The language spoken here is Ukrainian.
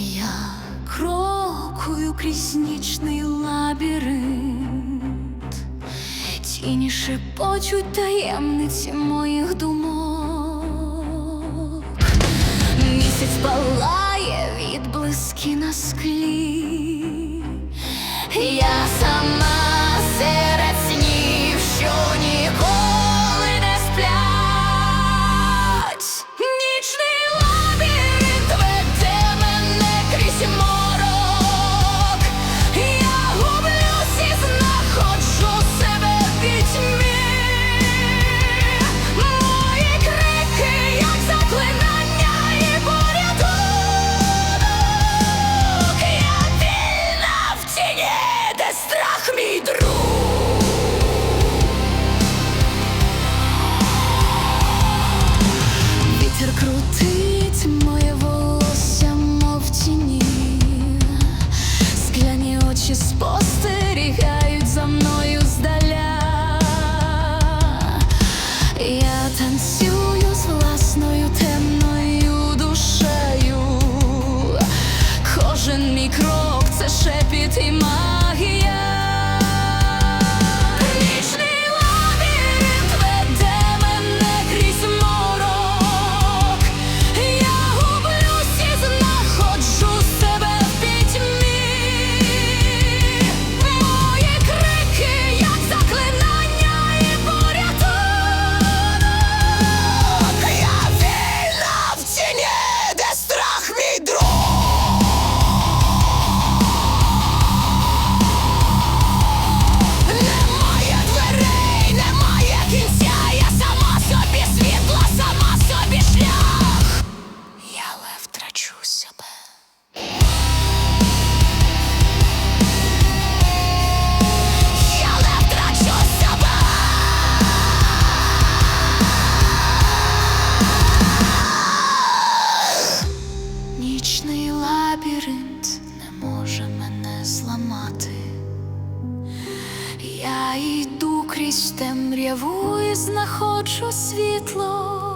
Я крокую крізь нічний лабіринт, тіні шепочуть таємниці моїх думок. Місяць палає від блиски на склі. Я вічний лабіринт не може мене зламати. Я йду крізь темряву і знаходжу світло.